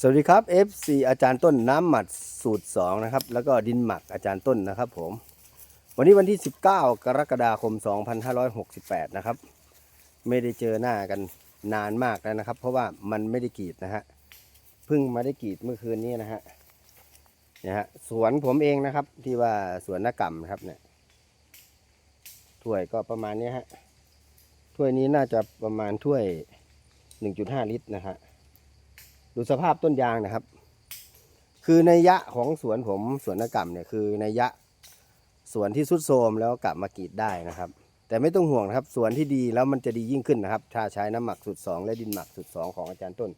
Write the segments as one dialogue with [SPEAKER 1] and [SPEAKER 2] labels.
[SPEAKER 1] สวัสดีครับ FC อาจารย์ต้นน้ำหมัดสูตร 2 นะครับ แล้วก็ดินหมักอาจารย์ต้นนะครับผม วันนี้วันที่ 19 กรกฎาคม 2568 นะครับ ไม่ได้เจอหน้ากันนานมากแล้วนะครับ เพราะว่ามันไม่ได้กรีดนะฮะเพิ่งมาได้กรีดเมื่อคืนนี้นะฮะเนี่ยฮะสวนผมเองนะครับ ที่ว่าสวนนกรรมครับเนี่ยถ้วยก็ประมาณนี้ฮะถ้วยนี้น่าจะประมาณถ้วย 1.5 ลิตรนะฮะ ดูสภาพต้นยางนะครับ คือในยะของสวนผมสวนนกรรมเนี่ยคือในยะสวนที่สุดโทมแล้วกลับมากรีดได้นะครับ แต่ไม่ต้องห่วงนะครับสวนที่ดีแล้วมันจะดียิ่งขึ้นนะครับ ถ้าใช้น้ำหมักสูตรสองและดินหมักสูตรสองของอาจารย์ต้น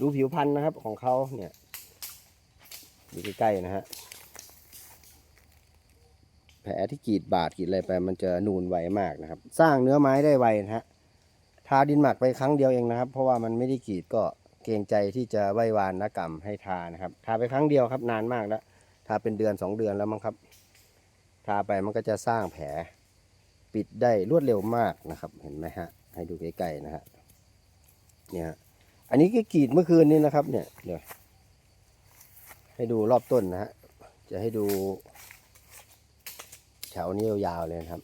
[SPEAKER 1] ดูผิวพันธุ์นะครับของเขาเนี่ยอยู่ใกล้ๆนะฮะแผลที่กรีดบาดกรีดอะไรไปมันจะนูนไวมากนะครับ สร้างเนื้อไม้ได้ไวนะฮะทาดินหมักไปครั้งเดียวเองนะครับ เพราะว่ามันไม่ได้กรีดก็ เกรงใจที่จะไหว้วานนกรรมให้ทานะครับ ทาไปครั้งเดียวครับนานมากแล้ว ทาเป็นเดือนสองเดือนแล้วมั้งครับ ทาไปมันก็จะสร้างแผล ปิดได้รวดเร็วมากนะครับ เห็นไหมฮะ ให้ดูใกล้ๆนะฮะ เนี่ยอันนี้ก็กรีดเมื่อคืนนี้นะครับ เนี่ย เดี๋ยว ให้ดูรอบต้นนะฮะ จะให้ดูแถวนี้ยาวๆเลยนะครับ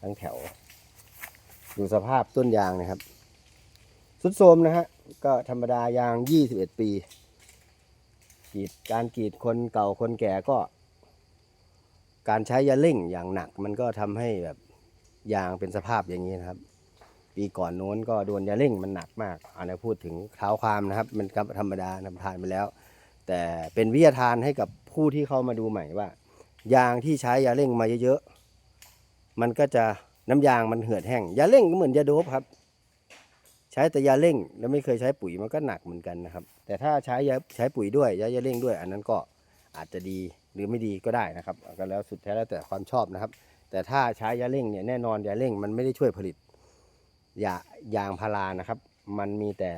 [SPEAKER 1] ทั้งแถว ดูสภาพต้นยางนะครับ สุดโทมนะฮะ ก็ธรรมดายาง 21 ปีกรีดการกรีดคนเก่าคนแก่ก็ การใช้ยาเร่งอย่างหนักมันก็ทำให้แบบยางเป็นสภาพอย่างนี้นะครับ ปีก่อนโน้นก็โดนยาเร่งมันหนักมากอันนี้พูดถึงเท้าความนะครับ มันก็ธรรมดานำทานไปแล้ว แต่เป็นวิทยาทานให้กับผู้ที่เข้ามาดูใหม่ว่า ยางที่ใช้ยาเร่งมาเยอะๆมันก็จะน้ำยางมันเหือดแห้งยาเร่งก็เหมือนยาโดบครับ ช้แต่ยาเร่ง แล้วไม่เคยใช้ปุ๋ยมันก็หนักเหมือนกันนะครับ แต่ถ้าใช้ยาใช้ปุ๋ยด้วยยายาเร่งด้วย อันนั้นก็อาจจะดีหรือไม่ดีก็ได้นะครับก็แล้วสุดแท้แล้วแต่ความชอบนะครับ แต่ถ้าใช้ยาเร่งเนี่ยแน่นอนยาเร่งมันไม่ได้ช่วยผลิตยายางพารานะครับ มันมีแต่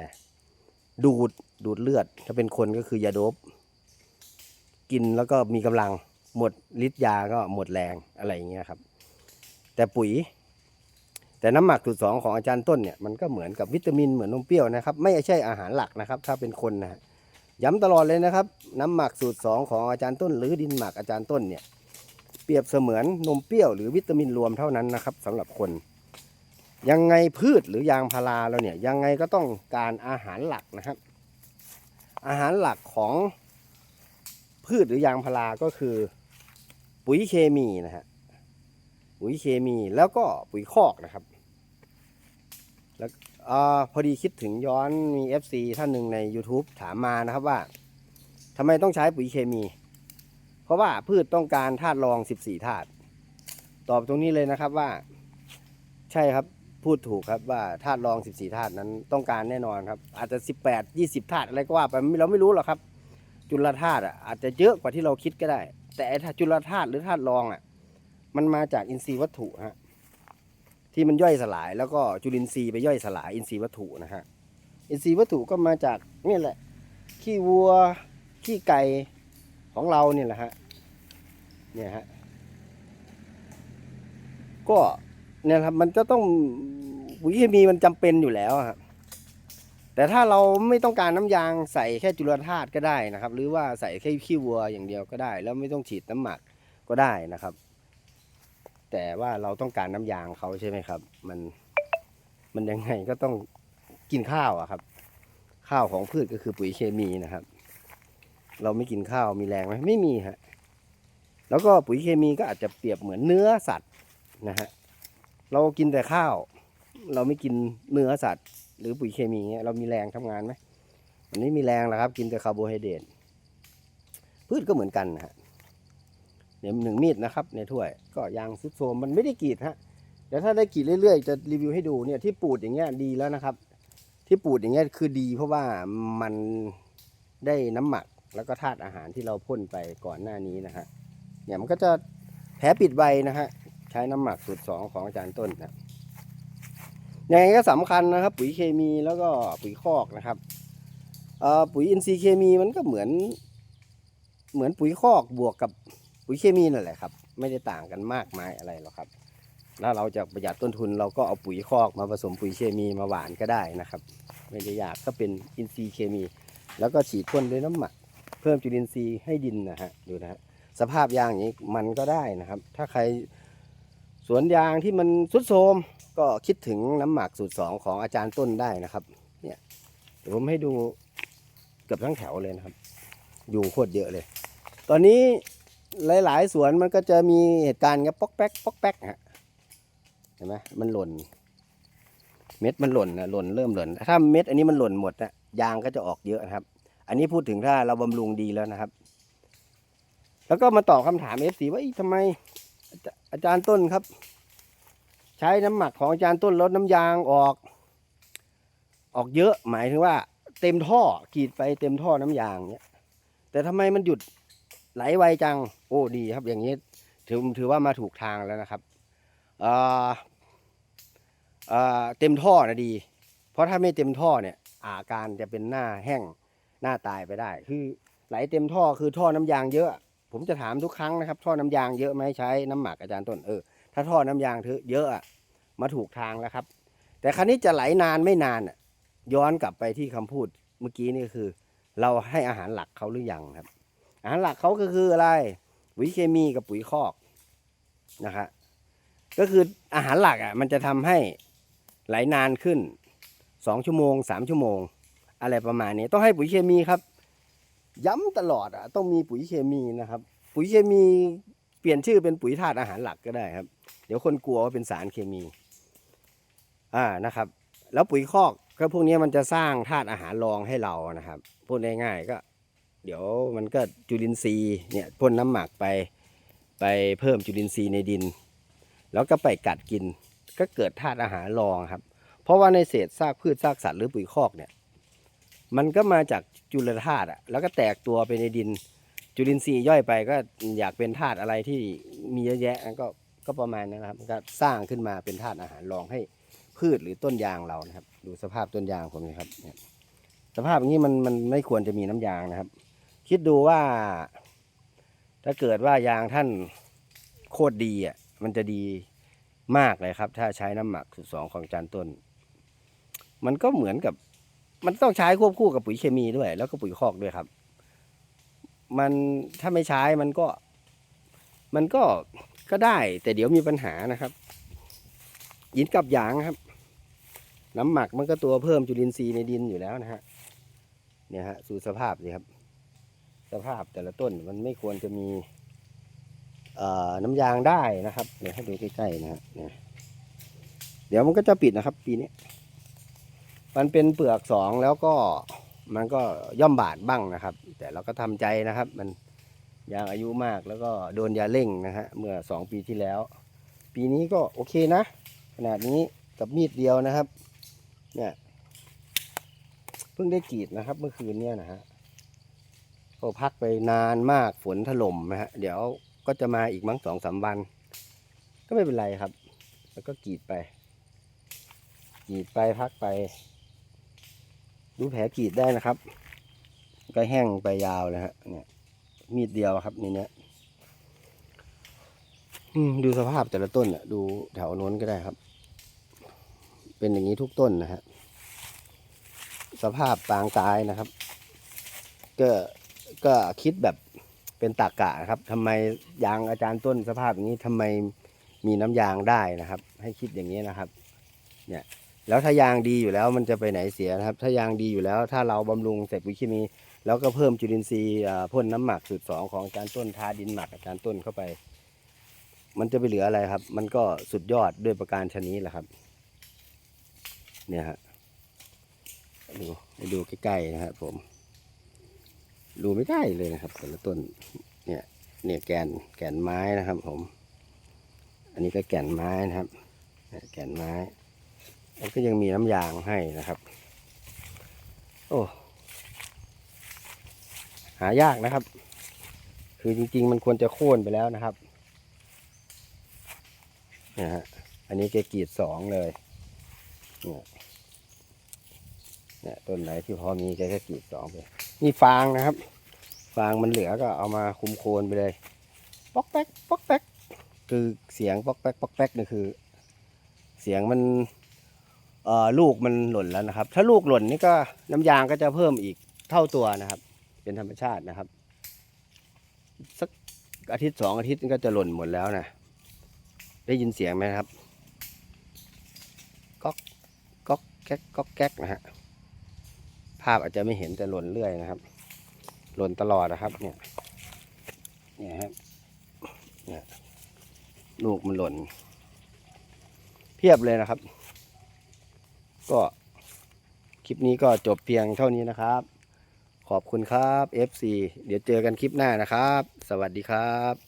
[SPEAKER 1] ดูดดูดเลือด ถ้าเป็นคนก็คือยาโดบกินแล้วก็มีกำลังหมดฤทธิ์ยาก็หมดแรงอะไรอย่างเงี้ยครับ แต่ปุ๋ย แต่น้ำหมักสูตรสองของอาจารย์ต้นเนี่ยมันก็เหมือนกับวิตามินเหมือนนมเปรี้ยวนะครับ ไม่ใช่อาหารหลักนะครับ ถ้าเป็นคนนะฮะย้ำตลอดเลยนะครับ น้ำหมักสูตรสองของอาจารย์ต้น หรือดินหมักอาจารย์ต้นเนี่ยเปรียบเสมือนนมเปรี้ยวหรือวิตามินรวมเท่านั้นนะครับสำหรับคน ยังไงพืชหรือยางพาราเราเนี่ยยังไงก็ต้องการอาหารหลักนะครับ อาหารหลักของพืชหรือยางพาราก็คือ ปุ๋ยเคมีนะฮะปุ๋ยเคมีแล้วก็ปุ๋ยคอกนะครับ อพอดีคิดถึงย้อนมี FC ท่านหนึ่งใน YouTube ถามมานะครับว่าทำไมต้องใช้ปุ๋ยเคมี เพราะว่าพืชต้องการธาตุรอง 14ธาตุตอบตรงนี้เลยนะครับว่า ใช่ครับพูดถูกครับว่าธาตุรอง 14ธาตุนั้นต้องการแน่นอนครับ อาจจะ 18 20ธาตุอะไรก็ว่าไปเราไม่รู้หรอกครับ จุลธาตุอาจจะเยอะกว่าที่เราคิดก็ได้ แต่จุลธาตุหรือธาตุรองอะมันมาจากอินทรีย์วัตถุฮะ ที่มันย่อยสลาย แล้วก็จุลินทรีย์ไปย่อยสลายอินทรีย์วัตถุนะฮะอินทรีย์วัตถุก็มาจากนี่แหละ ขี้วัว ขี้ไก่ของเราเนี่ยแหละฮะเนี่ยฮะก็เนี่ยครับมันจะต้องปุ๋ยเคมีมันจำเป็นอยู่แล้วครับแต่ถ้าเราไม่ต้องการน้ำยางใส่แค่จุลธาตุก็ได้นะครับ หรือว่าใส่แค่ขี้วัวอย่างเดียวก็ได้ แล้วไม่ต้องฉีดน้ำหมักก็ได้นะครับ แต่ว่าเราต้องการน้ำยางเขาใช่ไหมครับ มันมันยังไงก็ต้องกินข้าวอะครับ ข้าวของพืชก็คือปุ๋ยเคมีนะครับ เราไม่กินข้าวมีแรงไหมไม่มีฮะแล้วก็ปุ๋ยเคมีก็อาจจะเปรียบเหมือนเนื้อสัตว์นะฮะเรากินแต่ข้าว เราไม่กินเนื้อสัตว์ หรือปุ๋ยเคมีเงี้ยเรามีแรงทำงานไหมมันไม่มีแรงแล้วครับ กินแต่คาร์โบไฮเดรตพืชก็เหมือนกันนะฮะ เดี๋ยหนึ่งมีดนะครับในถ้วย ก็ยางซุดโทมมันไม่ได้กรีดฮะเดี๋ยวถ้าได้กรีดเรื่อยๆ จะรีวิวให้ดูเนี่ยที่ปูดอย่างเงี้ยดีแล้วนะครับ ที่ปูดอย่างเงี้ยคือดี เพราะว่ามันได้น้ำหมักแล้วก็ธาตุอาหารที่เราพ่นไปก่อนหน้านี้นะฮะเนี่ยมันก็จะแผลปิดไวนะฮะใช้น้ำหมักสูตรสองของอาจารย์ต้นนะยังไงก็สำคัญนะครับ ปุ๋ยเคมีแล้วก็ปุ๋ยคอกนะครับปุ๋ยอินทรีย์เคมีมันก็เหมือน เหมือนปุ๋ยคอกบวกกับ ปุ๋ยเคมีนั่นแหละครับ ไม่ได้ต่างกันมากมายอะไรหรอกครับ แล้วเราจะประหยัดต้นทุนเราก็เอาปุ๋ยคอกมาผสมปุ๋ยเคมีมาหวานก็ได้นะครับ ไม่ได้ยากก็เป็นอินทรีย์เคมี แล้วก็ฉีดพ่นด้วยน้ำหมัก เพิ่มจุลินทรีย์ให้ดินนะฮะดูนะฮะสภาพยางอย่างนี้มันก็ได้นะครับ ถ้าใครสวนยางที่มันสุดโทรมก็คิดถึงน้ำหมักสูตรสองของอาจารย์ต้นได้นะครับ เนี่ยเดี๋ยวผมให้ดูเกือบทั้งแถวเลยนะครับ อยู่โคตรเยอะเลย ตอนนี้ หลายๆ สวนมันก็จะมีเหตุการณ์เงี้ยป๊อกแป๊กป๊อกแป๊กฮะเห็นไหมมันหล่น เม็ดมันหล่นนะหล่นเริ่มหล่นถ้าเม็ดอันนี้มันหล่นหมดนะยางก็จะออกเยอะนะครับ อันนี้พูดถึงถ้าเราบำรุงดีแล้วนะครับ แล้วก็มาตอบคำถามเอฟซีว่าทำไม อาจารย์ต้นครับ ใช้น้ำหมักของอาจารย์ต้นลดน้ำยางออก ออกเยอะหมายถึงว่า เต็มท่อกรีดไปเต็มท่อน้ำยางเนี้ยแต่ทำไมมันหยุด ไหลไวจัง โอ้ดีครับอย่างนี้ถือถือว่ามาถูกทางแล้วนะครับเเเต็มท่อนะดี เพราะถ้าไม่เต็มท่อเนี่ย อาการจะเป็นหน้าแห้งหน้าตายไปได้ คือไหลเต็มท่อคือท่อน้ำยางเยอะ ผมจะถามทุกครั้งนะครับ ท่อน้ำยางเยอะไหมใช้น้ำหมักอาจารย์ต้นเออถ้าท่อน้ำยางเถอเยอะมาถูกทางแล้วครับ แต่ครั้นี้จะไหลนานไม่นานย้อนกลับไปที่คำพูดเมื่อกี้นี่คือ เราให้อาหารหลักเขาหรือยังครับ อาหารหลักเขาก็คืออะไรปุ๋ยเคมีกับปุ๋ยคอกนะครับก็คืออาหารหลักอะ มันจะทำให้ไหลนานขึ้นสองชั่วโมงสามชั่วโมง อะไรประมาณนี้ ต้องให้ปุ๋ยเคมีครับ ย้ำตลอดอะต้องมีปุ๋ยเคมีนะครับ ปุ๋ยเคมีเปลี่ยนชื่อเป็นปุ๋ยธาตุอาหารหลักก็ได้ครับ เดี๋ยวคนกลัวว่าเป็นสารเคมี อ่านะครับ แล้วปุ๋ยคอกก็พวกนี้มันจะสร้างธาตุอาหารรองให้เรานะครับพูดง่ายๆก็ เดี๋ยวมันก็จุลินทรีย์เนี่ยพ่นน้ำหมักไปไปเพิ่มจุลินทรีย์ในดิน แล้วก็ไปกัดกิน ก็เกิดธาตุอาหารรองครับ เพราะว่าในเศษซากพืชซากสัตว์หรือปุ๋ยคอกเนี่ยมันก็มาจากจุลธาตุอะแล้วก็แตกตัวไปในดิน จุลินทรีย์ย่อยไปก็อยากเป็นธาตุอะไรที่มีเยอะแยะก็ก็ประมาณนั้นนะครับก็สร้างขึ้นมาเป็นธาตุอาหารรองให้พืชหรือต้นยางเรานะครับ ดูสภาพต้นยางผมนะครับสภาพอย่างนี้มันมันไม่ควรจะมีน้ำยางนะครับ คิดดูว่า ถ้าเกิดว่ายางท่านโคตรดีอะ มันจะดีมากเลยครับ ถ้าใช้น้ำหมักสูตรสองของจานต้น มันก็เหมือนกับ มันต้องใช้ควบคู่กับปุ๋ยเคมีด้วย แล้วก็ปุ๋ยคอกด้วยครับ มันถ้าไม่ใช้มันก็ มันก็ก็ได้ แต่เดี๋ยวมีปัญหานะครับ ยินกับยางครับ น้ำหมักมันก็ตัวเพิ่มจุลินทรีย์ในดินอยู่แล้วนะฮะเนี่ยฮะสู่สภาพนี่ครับ สภาพแต่ละต้นมันไม่ควรจะมีน้ำยางได้นะครับ เดี๋ยวให้ดูใกล้ๆนะฮะเดี๋ยวมันก็จะปิดนะครับ ปีนี้ มันเป็นเปลือกสองแล้วก็มันก็ย่อมบาดบ้างนะครับ แต่เราก็ทำใจนะครับ มันยางอายุมากแล้วก็โดนยาเร่งนะฮะเมื่อสองปีที่แล้ว ปีนี้ก็โอเคนะ ขนาดนี้กับมีดเดียวนะครับ เนี่ยเพิ่งได้กรีดนะครับ เมื่อคืนเนี่ยนะฮะ ก็พักไปนานมากฝนถล่มนะฮะ เดี๋ยวก็จะมาอีกมั้งสองสามวัน ก็ไม่เป็นไรครับ แล้วก็กรีดไปกรีดไปพักไป ดูแผลกรีดได้นะครับ ก็แห้งไปยาวเลยฮะเนี่ย มีดเดียวครับนี่เนี่ยดูสภาพแต่ละต้นอะ ดูแถวโน้นก็ได้ครับ เป็นอย่างนี้ทุกต้นนะฮะสภาพปางตายนะครับ ก็ ก็คิดแบบเป็นตากกะนะครับทำไมยางอาจารย์ต้นสภาพอย่างนี้ทำไมมีน้ำยางได้นะครับ ให้คิดอย่างนี้นะครับ เนี่ย แล้วถ้ายางดีอยู่แล้วมันจะไปไหนเสียนะครับ ถ้ายางดีอยู่แล้ว ถ้าเราบำรุงใส่ปุ๋ยเคมี แล้วก็เพิ่มจุลินทรีย์อ่าพ่นน้ำหมักสูตรสองของอาจารย์ต้นทาดินหมักอาจารย์ต้นเข้าไป มันจะไปเหลืออะไรครับ มันก็สุดยอดด้วยประการชนี้แหละครับ เนี่ยฮะดูดูใกล้ๆนะครับผม ดูไม่ได้เลยนะครับแต่ละต้นเนี่ยเนี่ยแกนแกนไม้นะครับผม อันนี้ก็แก่นไม้นะครับแก่นไม้แล้วก็ยังมีน้ำยางให้นะครับ โอ้หายากนะครับ คือจริง ๆ มันควรจะโค่นไปแล้วนะครับเนี่ยฮะอันนี้แกกรีดสองเลยเนี่ย เนี่ยต้นไหนที่พอมีแกก็กรีดสองไปนี่ฟางนะครับ ฟางมันเหลือก็เอามาคุมโคนไปเลยป๊อกแป๊กป๊อกแป๊กคือเสียงป๊อกแป๊กป๊อกแป๊กนี่คือ เสียงมันเอ่อลูกมันหล่นแล้วนะครับ ถ้าลูกหล่นนี่ก็น้ำยางก็จะเพิ่มอีกเท่าตัวนะครับ เป็นธรรมชาตินะครับ สักอาทิตย์สองอาทิตย์ก็จะหล่นหมดแล้วนะได้ยินเสียงไหมครับก๊อกก๊อกแก๊กก๊อกแก๊กนะฮะาพอาจจะไม่เห็นแต่หล่นเรื่อยนะครับ หล่นตลอดนะครับ เนี่ย เนี่ยครับเนี่ยลูกมันหล่น เพียบเลยนะครับ ก็คลิปนี้ก็จบเพียงเท่านี้นะครับ ขอบคุณครับ FC เดี๋ยวเจอกันคลิปหน้านะครับ สวัสดีครับ